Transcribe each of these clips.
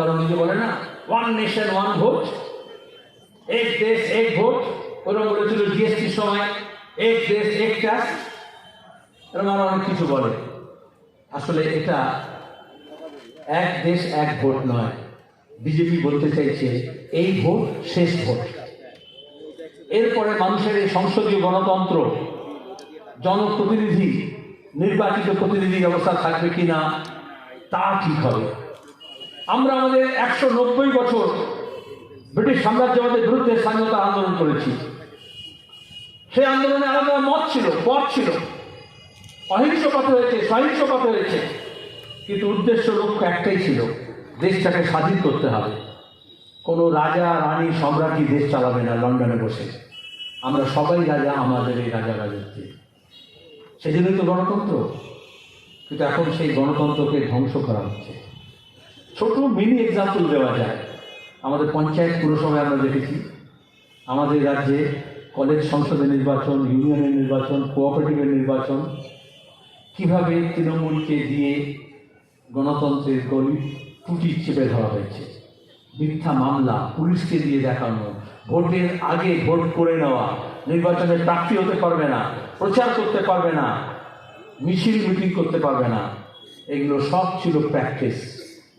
কারণ নিজে বলে না ওয়ান নেশন ওয়ান ভোট এক দেশ, এক ভোট ওরা বলেছিল জিএসটির সময়, এক দেশ, এক ট্যাক্স এরকম আরও অনেক কিছু বলে। আসলে এটা এক দেশ, এক ভোট নয়। বিজেপি বলতে চাইছে, এই ভোট শেষ ভোট এরপরে মানুষের এই সংসদীয় গণতন্ত্র, জনপ্রতিনিধি, নির্বাচিত প্রতিনিধি ব্যবস্থা থাকবে কিনা, তা ঠিক হবে। আমরা আমাদের একশো নব্বই বছর ব্রিটিশ সাম্রাজ্যবাদের বিরুদ্ধে স্বাধীনতা আন্দোলন করেছি। সেই আন্দোলনে আলাদা মত ছিল, পথ ছিল। অহিংস পথ হয়েছে, সহিংস পথ হয়েছে। কিন্তু উদ্দেশ্য লক্ষ্য একটাই ছিল, দেশটাকে স্বাধীন করতে হবে। কোনো রাজা, রানী সম্রাটই দেশ চালাবে না লন্ডনে বসে। আমরা সবাই রাজা, আমাদের এই রাজা রাজত্বে। সেজন্যই তো গণতন্ত্র। কিন্তু এখন সেই গণতন্ত্রকে ধ্বংস করা হচ্ছে। ছোট মিনি এক্সাম্পল দেওয়া যায়। আমাদের পঞ্চায়েত পুরসভায় আমরা দেখেছি। আমাদের রাজ্যে কলেজ সংসদের নির্বাচন ইউনিয়নের নির্বাচন কোঅপারেটিভের নির্বাচন। কীভাবে তৃণমূলকে দিয়ে গণতন্ত্রের গলি টুটি চেপে ধরা হয়েছে? মিথ্যা মামলা পুলিশকে দিয়ে দেখানো, ভোটের আগে ভোট করে নেওয়া, নির্বাচনে প্রার্থী হতে পারবে না, প্রচার করতে পারবে না মিছিল মিটিং করতে পারবে না, এগুলো সব ছিল প্র্যাকটিস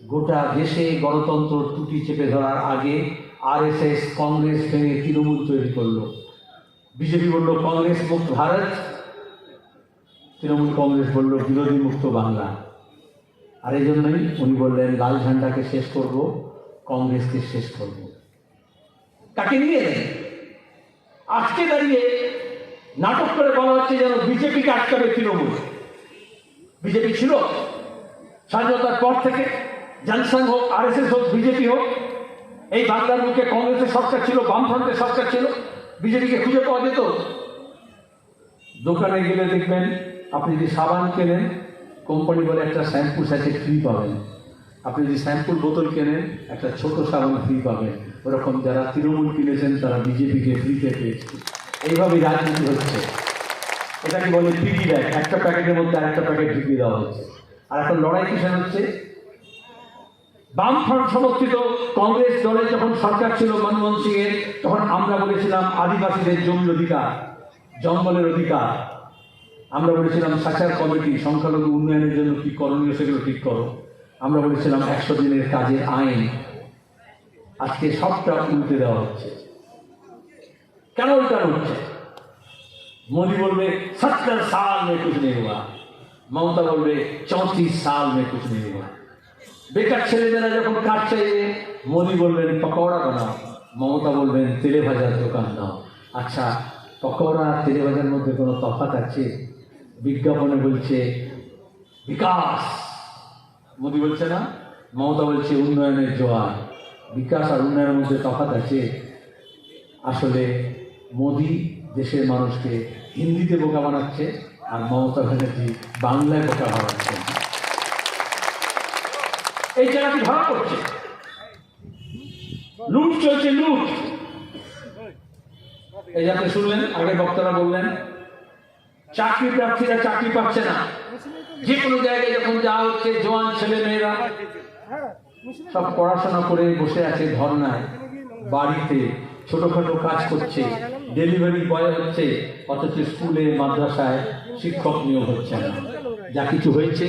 গোটা দেশে গণতন্ত্র টুটি চেপে ধরার আগে আরএসএস, কংগ্রেস ভেঙে তৃণমূল তৈরি করল। বিজেপি বলল, কংগ্রেস মুক্ত ভারত। তৃণমূল কংগ্রেস বলল, বিরোধী মুক্ত বাংলা। আর এই জন্যই উনি বললেন, লাল ঝান্ডাকে শেষ করব, কংগ্রেসকে শেষ করব। তাকে নিয়ে এলেন। আজকে দাঁড়িয়ে নাটক করে বলা হচ্ছে যেন বিজেপিকে আটকাবে তৃণমূল। বিজেপি ছিল স্বাধীনতার পর থেকে। জনসংঘ হোক, আরএসএস হোক, বিজেপি হোক, এই বাংলার মুখে কংগ্রেসের সরকার ছিল, বামফ্রন্টের সরকার ছিল, বিজেপিকে খুঁজে পাওয়া যেত। দোকানে গেলে দেখবেন, আপনি যদি সাবান কেনেন, কোম্পানি বলে একটা শ্যাম্পু স্যাচেট ফ্রি পাবেন। আপনি যদি শ্যাম্পুর বোতল কেনেন, একটা ছোট সাবান ফ্রি পাবেন। ওরকম যারা তৃণমূল কিনেছেন, তারা বিজেপিকে ফ্রিতে পেয়েছে এইভাবেই রাজনীতি হচ্ছে। এটাকে বলে পিগি ব্যাগ একটা প্যাকেটের মধ্যে আরেকটা প্যাকেট ঢুকিয়ে দেওয়া হচ্ছে। আর এখন লড়াই কিসের হচ্ছে? বামফ্রন্ট সমর্থিত কংগ্রেস দলে যখন সরকার ছিল মনমোহন সিং এর তখন আমরা বলেছিলাম আদিবাসীদের জমির অধিকার, জঙ্গলের অধিকার। আমরা বলেছিলাম সাচার কমিটি, সংখ্যালঘু উন্নয়নের জন্য কি করণীয় সেগুলো ঠিক করো। আমরা বলেছিলাম একশো দিনের কাজের আইন। আজকে সবটা উল্টে দেওয়া হচ্ছে। কেন উল্টানো হচ্ছে? মোদী বলবে, সত্তর সাল মে কুচ নেই মমতা বলবে, চৌত্রিশ সাল মে কুচ নেই বেকার ছেলেমেয়েরা যখন কাজ চাইবে মোদি বলবেন পকৌড়া বানাও। মমতা বলবেন তেলে ভাজার দোকান দাও আচ্ছা পকৌড়া তেলে ভাজার মধ্যে কোনো তফাৎ আছে? বিজ্ঞাপনে বলছে, বিকাশ। মোদি বলছে না, মমতা বলছে, উন্নয়নের জোয়ার। বিকাশ আর উন্নয়নের মধ্যে তফাৎ আছে? আসলে মোদি দেশের মানুষকে হিন্দিতে বোকা বানাচ্ছে আর মমতা ব্যানার্জি বাংলায় বোকা বানাচ্ছে। এই জায়গাটি ধরা পড়ছে? লুট চলছে, লুট। এই যাতে শুনলেন আগে বক্তারা বললেন, চাকরি প্রার্থীরা চাকরি পাচ্ছে না। যে কোনো জায়গায় যখন যা হচ্ছে, জোয়ান ছেলে মেয়েরা, সব পড়াশোনা করে বসে আছে ধর্নায়, বাড়িতে, ছোটখাটো কাজ করছে, ডেলিভারি বয় হচ্ছে, অথচ স্কুলে, মাদ্রাসায় শিক্ষক নিয়োগ হচ্ছে না। যা কিছু হয়েছে